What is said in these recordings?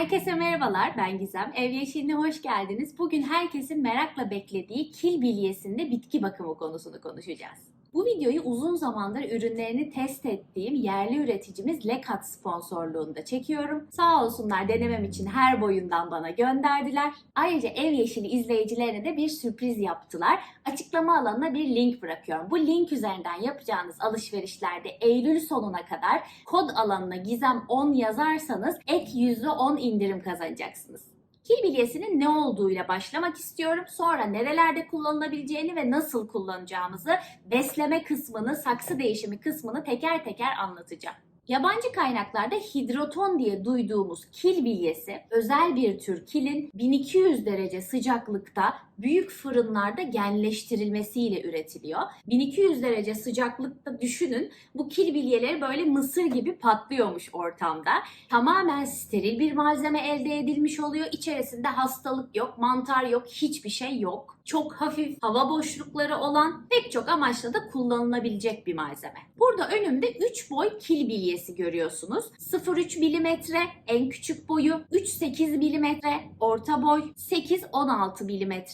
Herkese merhabalar, ben Gizem. Ev Yeşiline hoş geldiniz. Bugün herkesin merakla beklediği kil bilyesinde bitki bakımı konusunu konuşacağız. Bu videoyu uzun zamandır ürünlerini test ettiğim yerli üreticimiz Lekat sponsorluğunda çekiyorum. Sağ olsunlar denemem için her boyundan bana gönderdiler. Ayrıca Ev Yeşili izleyicilerine de bir sürpriz yaptılar. Açıklama alanına bir link bırakıyorum. Bu link üzerinden yapacağınız alışverişlerde Eylül sonuna kadar kod alanına Gizem 10 yazarsanız ek %10 indirim kazanacaksınız. Kil bilyesinin ne olduğuyla başlamak istiyorum. Sonra nerelerde kullanılabileceğini ve nasıl kullanacağımızı, besleme kısmını, saksı değişimi kısmını teker teker anlatacağım. Yabancı kaynaklarda hidroton diye duyduğumuz kil bilyesi özel bir tür kilin 1200 derece sıcaklıkta büyük fırınlarda genleştirilmesiyle üretiliyor. 1200 derece sıcaklıkta düşünün bu kil bilyeleri böyle mısır gibi patlıyormuş ortamda. Tamamen steril bir malzeme elde edilmiş oluyor. İçerisinde hastalık yok, mantar yok, hiçbir şey yok. Çok hafif hava boşlukları olan pek çok amaçla da kullanılabilecek bir malzeme. Burada önümde 3 boy kil bilyesi görüyorsunuz. 0,3 mm en küçük boyu, 3,8 mm orta boy, 8-16 mm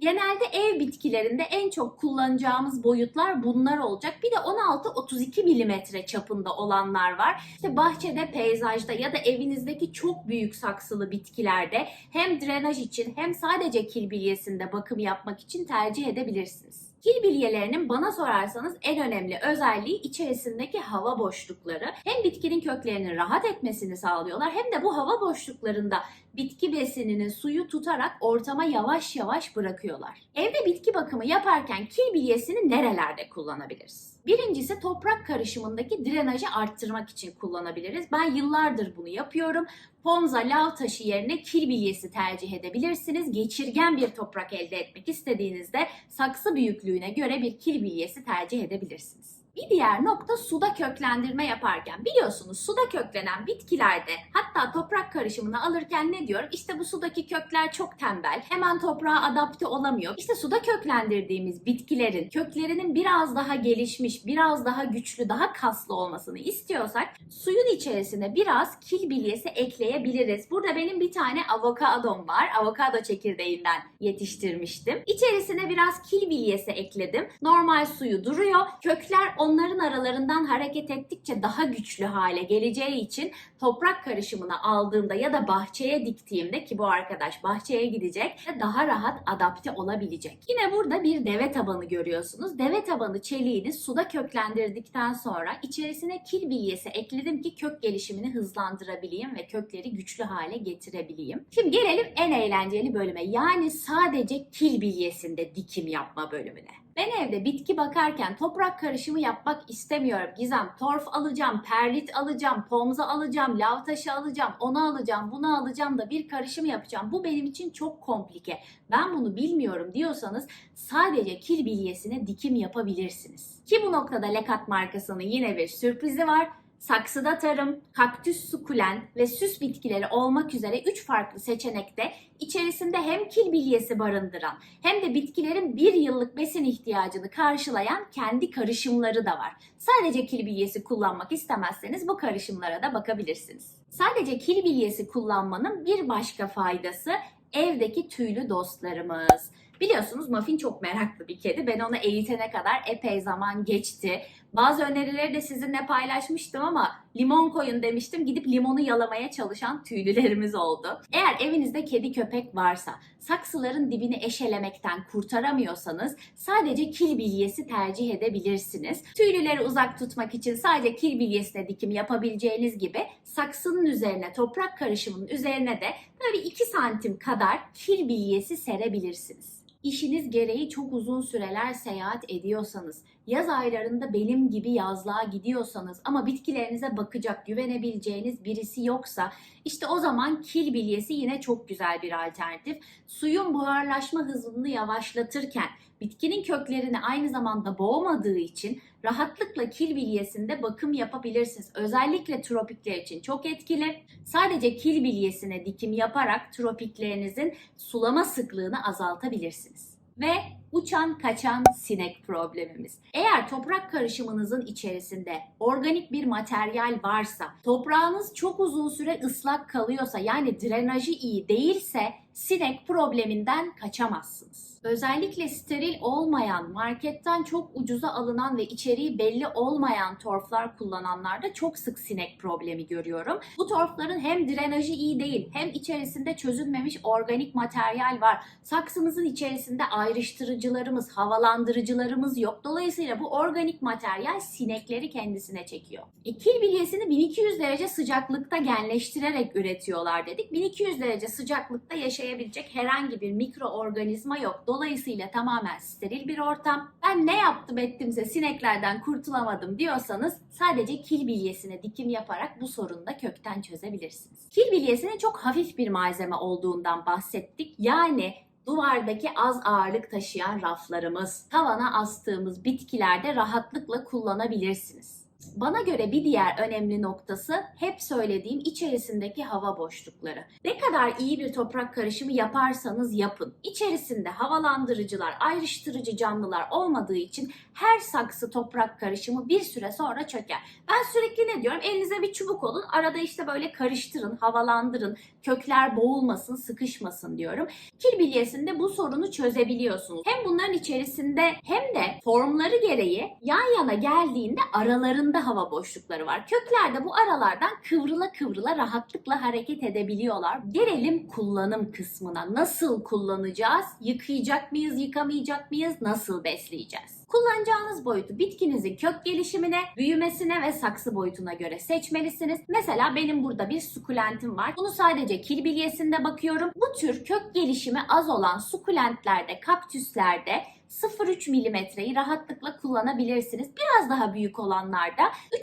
Genelde ev bitkilerinde en çok kullanacağımız boyutlar bunlar olacak. Bir de 16-32 milimetre çapında olanlar var. İşte bahçede, peyzajda ya da evinizdeki çok büyük saksılı bitkilerde hem drenaj için hem sadece kil bilyesinde bakım yapmak için tercih edebilirsiniz. Kil bilyelerinin bana sorarsanız en önemli özelliği içerisindeki hava boşlukları. Hem bitkinin köklerinin rahat etmesini sağlıyorlar hem de bu hava boşluklarında bitki besininin suyu tutarak ortama yavaş yavaş bırakıyorlar. Evde bitki bakımı yaparken kil bilyesini nerelerde kullanabiliriz? Birincisi toprak karışımındaki drenajı arttırmak için kullanabiliriz. Ben yıllardır bunu yapıyorum. Pomza lav taşı yerine kil bilyesi tercih edebilirsiniz. Geçirgen bir toprak elde etmek istediğinizde saksı büyüklüğüne göre bir kil bilyesi tercih edebilirsiniz. Bir diğer nokta suda köklendirme yaparken biliyorsunuz suda köklenen bitkilerde hatta toprak karışımını alırken ne diyorum? İşte bu sudaki kökler çok tembel. Hemen toprağa adapte olamıyor. İşte suda köklendirdiğimiz bitkilerin köklerinin biraz daha gelişmiş, biraz daha güçlü, daha kaslı olmasını istiyorsak suyun içerisine biraz kil bilyesi ekleyebiliriz. Burada benim bir tane avokadom var. Avokado çekirdeğinden yetiştirmiştim. İçerisine biraz kil bilyesi ekledim. Normal suyu duruyor. Kökler onların aralarından hareket ettikçe daha güçlü hale geleceği için toprak karışımını aldığımda ya da bahçeye diktiğimde ki bu arkadaş bahçeye gidecek daha rahat adapte olabilecek. Yine burada bir deve tabanı görüyorsunuz. Deve tabanı çeliğini suda köklendirdikten sonra içerisine kil bilyesi ekledim ki kök gelişimini hızlandırabileyim ve kökleri güçlü hale getirebileyim. Şimdi gelelim en eğlenceli bölüme yani sadece kil bilyesinde dikim yapma bölümüne. Ben evde bitki bakarken toprak karışımı yapmak istemiyorum. Gizem torf alacağım, perlit alacağım, pomza alacağım, lav taşı alacağım, onu alacağım, bunu alacağım da bir karışım yapacağım. Bu benim için çok komplike. Ben bunu bilmiyorum diyorsanız sadece kil bilyesine dikim yapabilirsiniz. Ki bu noktada Lekat markasının yine bir sürprizi var. Saksıda tarım, kaktüs sukulen ve süs bitkileri olmak üzere 3 farklı seçenekte içerisinde hem kil bilyesi barındıran hem de bitkilerin bir yıllık besin ihtiyacını karşılayan kendi karışımları da var. Sadece kil bilyesi kullanmak istemezseniz bu karışımlara da bakabilirsiniz. Sadece kil bilyesi kullanmanın bir başka faydası evdeki tüylü dostlarımız. Biliyorsunuz Muffin çok meraklı bir kedi. Ben onu eğitene kadar epey zaman geçti. Bazı önerileri de sizinle paylaşmıştım ama limon koyun demiştim. Gidip limonu yalamaya çalışan tüylülerimiz oldu. Eğer evinizde kedi köpek varsa saksıların dibini eşelemekten kurtaramıyorsanız sadece kil bilyesi tercih edebilirsiniz. Tüylüleri uzak tutmak için sadece kil bilyesine dikim yapabileceğiniz gibi saksının üzerine toprak karışımının üzerine de böyle 2 santim kadar kil bilyesi serebilirsiniz. İşiniz gereği çok uzun süreler seyahat ediyorsanız, yaz aylarında benim gibi yazlığa gidiyorsanız ama bitkilerinize bakacak, güvenebileceğiniz birisi yoksa işte o zaman kil bilyesi yine çok güzel bir alternatif. Suyun buharlaşma hızını yavaşlatırken bitkinin köklerini aynı zamanda boğmadığı için rahatlıkla kil bilyesinde bakım yapabilirsiniz. Özellikle tropikler için çok etkili. Sadece kil bilyesine dikim yaparak tropiklerinizin sulama sıklığını azaltabilirsiniz. Ve uçan kaçan sinek problemimiz. Eğer toprak karışımınızın içerisinde organik bir materyal varsa, toprağınız çok uzun süre ıslak kalıyorsa yani drenajı iyi değilse sinek probleminden kaçamazsınız. Özellikle steril olmayan, marketten çok ucuza alınan ve içeriği belli olmayan torflar kullananlarda çok sık sinek problemi görüyorum. Bu torfların hem drenajı iyi değil, hem içerisinde çözülmemiş organik materyal var. Saksımızın içerisinde ayrıştırıcılarımız, havalandırıcılarımız yok. Dolayısıyla bu organik materyal sinekleri kendisine çekiyor. E, kil bilyesini 1200 derece sıcaklıkta genleştirerek üretiyorlar dedik. 1200 derece sıcaklıkta yaşayabilecek herhangi bir mikroorganizma yok. Dolayısıyla tamamen steril bir ortam. Ben ne yaptım ettimse sineklerden kurtulamadım diyorsanız sadece kil bilyesine dikim yaparak bu sorunu da kökten çözebilirsiniz. Kil bilyesinin çok hafif bir malzeme olduğundan bahsettik. Yani duvardaki az ağırlık taşıyan raflarımız, tavana astığımız bitkilerde rahatlıkla kullanabilirsiniz. Bana göre bir diğer önemli noktası hep söylediğim içerisindeki hava boşlukları. Ne kadar iyi bir toprak karışımı yaparsanız yapın. İçerisinde havalandırıcılar, ayrıştırıcı canlılar olmadığı için her saksı toprak karışımı bir süre sonra çöker. Ben sürekli ne diyorum? Elinize bir çubuk olun. Arada işte böyle karıştırın, havalandırın. Kökler boğulmasın, sıkışmasın diyorum. Kil bilyesinde bu sorunu çözebiliyorsunuz. Hem bunların içerisinde hem de formları gereği yan yana geldiğinde aralarında hava boşlukları var. Kökler de bu aralardan kıvrıla kıvrıla rahatlıkla hareket edebiliyorlar. Gelelim kullanım kısmına. Nasıl kullanacağız? Yıkayacak mıyız, yıkamayacak mıyız? Nasıl besleyeceğiz? Kullanacağınız boyutu bitkinizin kök gelişimine, büyümesine ve saksı boyutuna göre seçmelisiniz. Mesela benim burada bir sukulentim var. Bunu sadece kil bilyesinde bakıyorum. Bu tür kök gelişimi az olan sukulentlerde, kaktüslerde 0,3 milimetreyi rahatlıkla kullanabilirsiniz. Biraz daha büyük olanlarda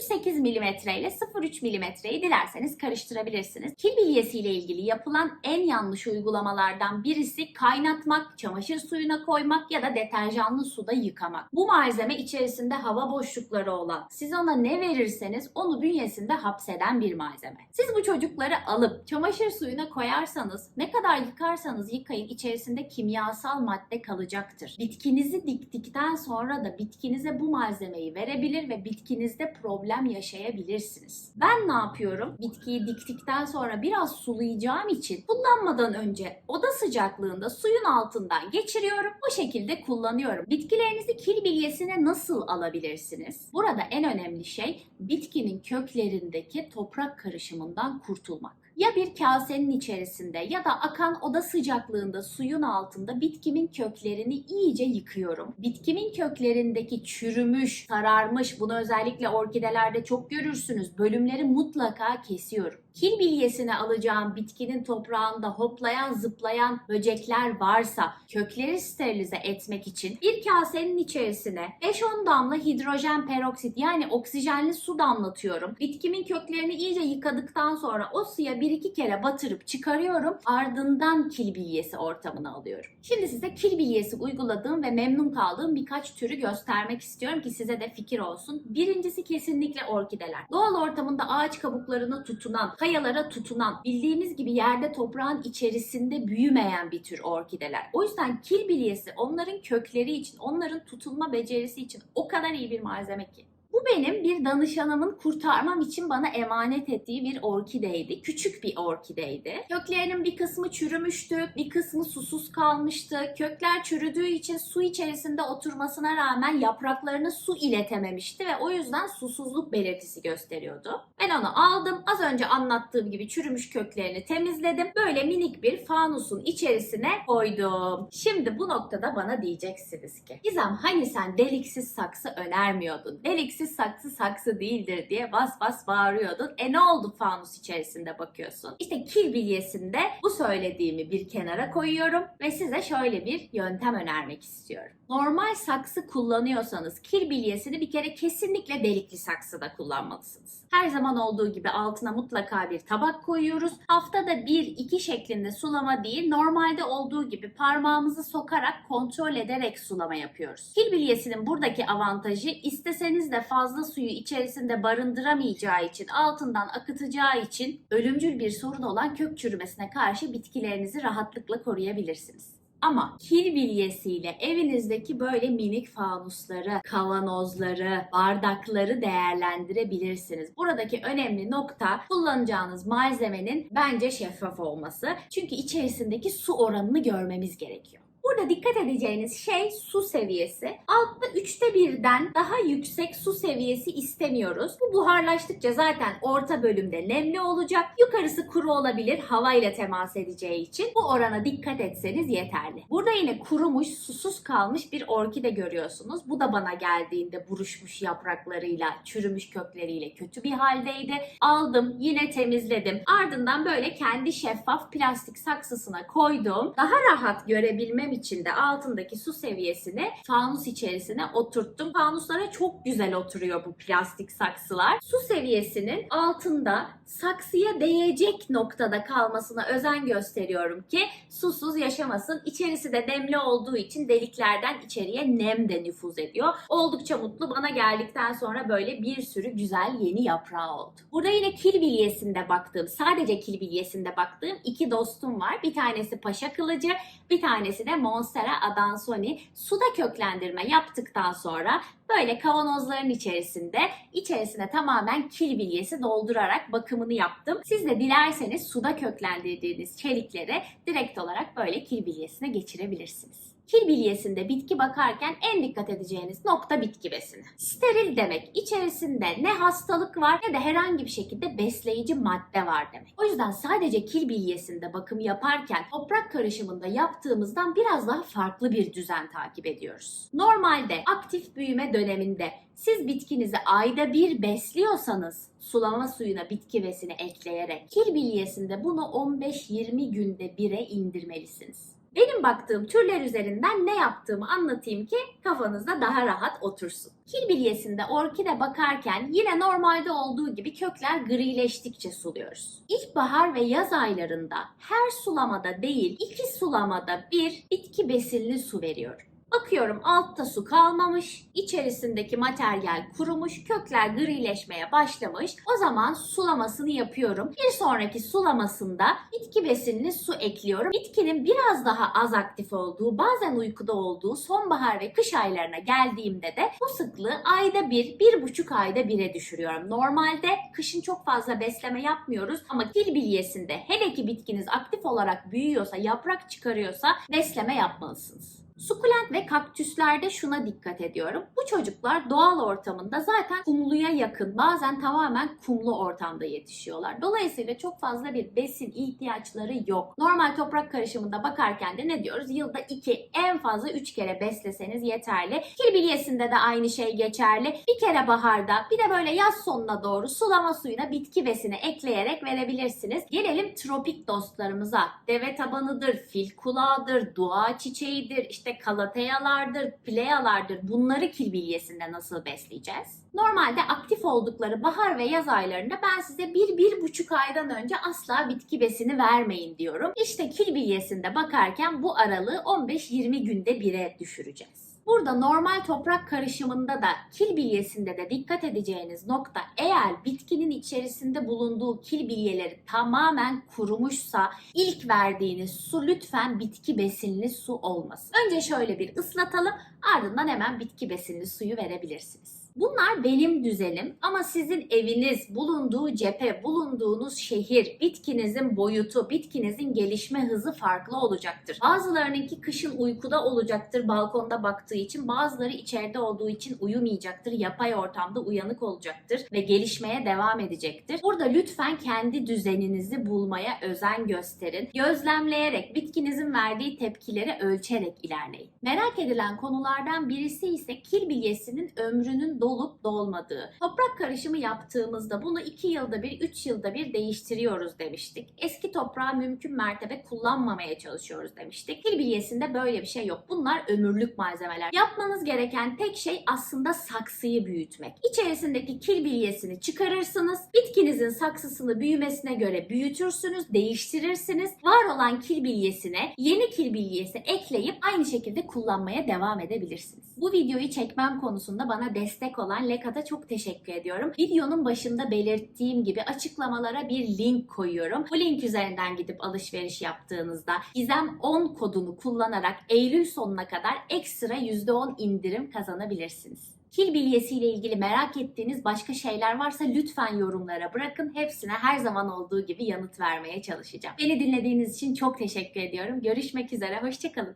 3,8 milimetre ile 0,3 milimetreyi dilerseniz karıştırabilirsiniz. Kil bilyesi ile ilgili yapılan en yanlış uygulamalardan birisi kaynatmak, çamaşır suyuna koymak ya da deterjanlı suda yıkamak. Bu malzeme içerisinde hava boşlukları olan, siz ona ne verirseniz onu bünyesinde hapseden bir malzeme. Siz bu çocukları alıp çamaşır suyuna koyarsanız ne kadar yıkarsanız yıkayın içerisinde kimyasal madde kalacaktır. Bitkinizi diktikten sonra da bitkinize bu malzemeyi verebilir ve bitkinizde problem yaşayabilirsiniz. Ben ne yapıyorum? Bitkiyi diktikten sonra biraz sulayacağım için kullanmadan önce oda sıcaklığında suyun altından geçiriyorum. Bu şekilde kullanıyorum. Bitkilerinizi kil bilyesine nasıl alabilirsiniz? Burada en önemli şey bitkinin köklerindeki toprak karışımından kurtulmak. Ya bir kasenin içerisinde ya da akan oda sıcaklığında suyun altında bitkimin köklerini iyice yıkıyorum. Bitkimin köklerindeki çürümüş, sararmış, bunu özellikle orkidelerde çok görürsünüz. Bölümleri mutlaka kesiyorum. Kil bilyesini alacağım bitkinin toprağında hoplayan zıplayan böcekler varsa kökleri sterilize etmek için bir kasenin içerisine 5-10 damla hidrojen peroksit yani oksijenli su damlatıyorum. Bitkimin köklerini iyice yıkadıktan sonra o suya bir iki kere batırıp çıkarıyorum. Ardından kil bilyesi ortamına alıyorum. Şimdi size kil bilyesi uyguladığım ve memnun kaldığım birkaç türü göstermek istiyorum ki size de fikir olsun. Birincisi kesinlikle orkideler. Doğal ortamında ağaç kabuklarına tutunan, kayalara tutunan, bildiğimiz gibi yerde toprağın içerisinde büyümeyen bir tür orkideler. O yüzden kil bilyesi onların kökleri için, onların tutulma becerisi için o kadar iyi bir malzeme ki. Bu benim bir danışanımın kurtarmam için bana emanet ettiği bir orkideydi. Küçük bir orkideydi. Köklerinin bir kısmı çürümüştü, bir kısmı susuz kalmıştı. Kökler çürüdüğü için su içerisinde oturmasına rağmen yapraklarını su iletememişti ve o yüzden susuzluk belirtisi gösteriyordu. Ben onu aldım. Az önce anlattığım gibi çürümüş köklerini temizledim. Böyle minik bir fanusun içerisine koydum. Şimdi bu noktada bana diyeceksiniz ki Gizem hani sen deliksiz saksı önermiyordun? Deliksiz saksı saksı değildir diye bas bas bağırıyordun. E ne oldu fanus içerisinde bakıyorsun? İşte kil bilyesinde bu söylediğimi bir kenara koyuyorum ve size şöyle bir yöntem önermek istiyorum. Normal saksı kullanıyorsanız kil bilyesini bir kere kesinlikle delikli saksıda kullanmalısınız. Her zaman olduğu gibi altına mutlaka bir tabak koyuyoruz. Haftada bir iki şeklinde sulama değil normalde olduğu gibi parmağımızı sokarak kontrol ederek sulama yapıyoruz. Kil bilyesinin buradaki avantajı isteseniz de fazla suyu içerisinde barındıramayacağı için altından akıtacağı için ölümcül bir sorun olan kök çürümesine karşı bitkilerinizi rahatlıkla koruyabilirsiniz. Ama kil bilyesiyle evinizdeki böyle minik fanusları, kavanozları, bardakları değerlendirebilirsiniz. Buradaki önemli nokta kullanacağınız malzemenin bence şeffaf olması. Çünkü içerisindeki su oranını görmemiz gerekiyor. Burada dikkat edeceğiniz şey su seviyesi. Altta üçte birden daha yüksek su seviyesi istemiyoruz. Bu buharlaştıkça zaten orta bölümde nemli olacak. Yukarısı kuru olabilir havayla temas edeceği için. Bu orana dikkat etseniz yeterli. Burada yine kurumuş, susuz kalmış bir orkide görüyorsunuz. Bu da bana geldiğinde buruşmuş yapraklarıyla, çürümüş kökleriyle kötü bir haldeydi. Aldım, yine temizledim. Ardından böyle kendi şeffaf plastik saksısına koydum. Daha rahat görebilmem için de altındaki su seviyesini fanus içerisine oturttum. Fanuslara çok güzel oturuyor bu plastik saksılar. Su seviyesinin altında saksıya değecek noktada kalmasına özen gösteriyorum ki susuz yaşamasın. İçerisi de nemli olduğu için deliklerden içeriye nem de nüfuz ediyor. Oldukça mutlu. Bana geldikten sonra böyle bir sürü güzel yeni yaprağı oldu. Burada yine kil bilyesinde baktığım, sadece kil bilyesinde baktığım iki dostum var. Bir tanesi paşa kılıcı, bir tanesi de Monstera adansoni. Suda köklendirme yaptıktan sonra böyle kavanozların içerisinde içerisine tamamen kil bilyesi doldurarak bakımını yaptım. Siz de dilerseniz suda köklendirdiğiniz çelikleri direkt olarak böyle kil bilyesine geçirebilirsiniz. Kil bilyesinde bitki bakarken en dikkat edeceğiniz nokta bitki besini. Steril demek içerisinde ne hastalık var ne de herhangi bir şekilde besleyici madde var demek. O yüzden sadece kil bilyesinde bakım yaparken toprak karışımında yaptığımızdan biraz daha farklı bir düzen takip ediyoruz. Normalde aktif büyüme döneminde siz bitkinizi ayda bir besliyorsanız sulama suyuna bitki besini ekleyerek kil bilyesinde bunu 15-20 günde bire indirmelisiniz. Benim baktığım türler üzerinden ne yaptığımı anlatayım ki kafanızda daha rahat otursun. Kil bilyesinde orkide bakarken yine normalde olduğu gibi kökler grileştikçe suluyoruz. İlkbahar ve yaz aylarında her sulamada değil iki sulamada bir bitki besinli su veriyorum. Bakıyorum altta su kalmamış, içerisindeki materyal kurumuş, kökler grileşmeye başlamış. O zaman sulamasını yapıyorum. Bir sonraki sulamasında bitki besinli su ekliyorum. Bitkinin biraz daha az aktif olduğu, bazen uykuda olduğu sonbahar ve kış aylarına geldiğimde de bu sıklığı ayda bir, bir buçuk ayda bire düşürüyorum. Normalde kışın çok fazla besleme yapmıyoruz ama kil bilyesinde hele ki bitkiniz aktif olarak büyüyorsa, yaprak çıkarıyorsa besleme yapmalısınız. Sukulent ve kaktüslerde şuna dikkat ediyorum. Bu çocuklar doğal ortamında zaten kumluya yakın, bazen tamamen kumlu ortamda yetişiyorlar. Dolayısıyla çok fazla bir besin ihtiyaçları yok. Normal toprak karışımında bakarken de ne diyoruz? Yılda 2, en fazla 3 kere besleseniz yeterli. Kil bilyesinde de aynı şey geçerli. Bir kere baharda, bir de böyle yaz sonuna doğru sulama suyuna bitki besini ekleyerek verebilirsiniz. Gelelim tropik dostlarımıza. Deve tabanıdır, fil kulağıdır, dua çiçeğidir, işte kalateyalardır, pleyalardır. Bunları kil bilyesinde nasıl besleyeceğiz? Normalde aktif oldukları bahar ve yaz aylarında ben size bir, bir buçuk aydan önce asla bitki besini vermeyin diyorum. İşte kil bilyesinde bakarken bu aralığı 15-20 günde bire düşüreceğiz. Burada normal toprak karışımında da kil bilyesinde de dikkat edeceğiniz nokta eğer bitkinin içerisinde bulunduğu kil bilyeleri tamamen kurumuşsa ilk verdiğiniz su lütfen bitki besinli su olmasın. Önce şöyle bir ıslatalım ardından hemen bitki besinli suyu verebilirsiniz. Bunlar benim düzenim ama sizin eviniz, bulunduğu cephe, bulunduğunuz şehir, bitkinizin boyutu, bitkinizin gelişme hızı farklı olacaktır. Bazılarınınki kışın uykuda olacaktır balkonda baktığı için, bazıları içeride olduğu için uyumayacaktır, yapay ortamda uyanık olacaktır ve gelişmeye devam edecektir. Burada lütfen kendi düzeninizi bulmaya özen gösterin. Gözlemleyerek, bitkinizin verdiği tepkileri ölçerek ilerleyin. Merak edilen konulardan birisi ise kil bilyesinin ömrünün dolup dolmadığı. Toprak karışımı yaptığımızda bunu 2 yılda bir, 3 yılda bir değiştiriyoruz demiştik. Eski toprağı mümkün mertebe kullanmamaya çalışıyoruz demiştik. Kil bilyesinde böyle bir şey yok. Bunlar ömürlük malzemeler. Yapmanız gereken tek şey aslında saksıyı büyütmek. İçerisindeki kil bilyesini çıkarırsınız. Bitkinizin saksısını büyümesine göre büyütürsünüz, değiştirirsiniz. Var olan kil bilyesine yeni kil bilyesi ekleyip aynı şekilde kullanmaya devam edebilirsiniz. Bu videoyu çekmem konusunda bana destek destek olan Lekat'a çok teşekkür ediyorum. Videonun başında belirttiğim gibi açıklamalara bir link koyuyorum. Bu link üzerinden gidip alışveriş yaptığınızda Gizem 10 kodunu kullanarak Eylül sonuna kadar ekstra %10 indirim kazanabilirsiniz. Kil bilyesi ile ilgili merak ettiğiniz başka şeyler varsa lütfen yorumlara bırakın. Hepsine her zaman olduğu gibi yanıt vermeye çalışacağım. Beni dinlediğiniz için çok teşekkür ediyorum. Görüşmek üzere, hoşçakalın.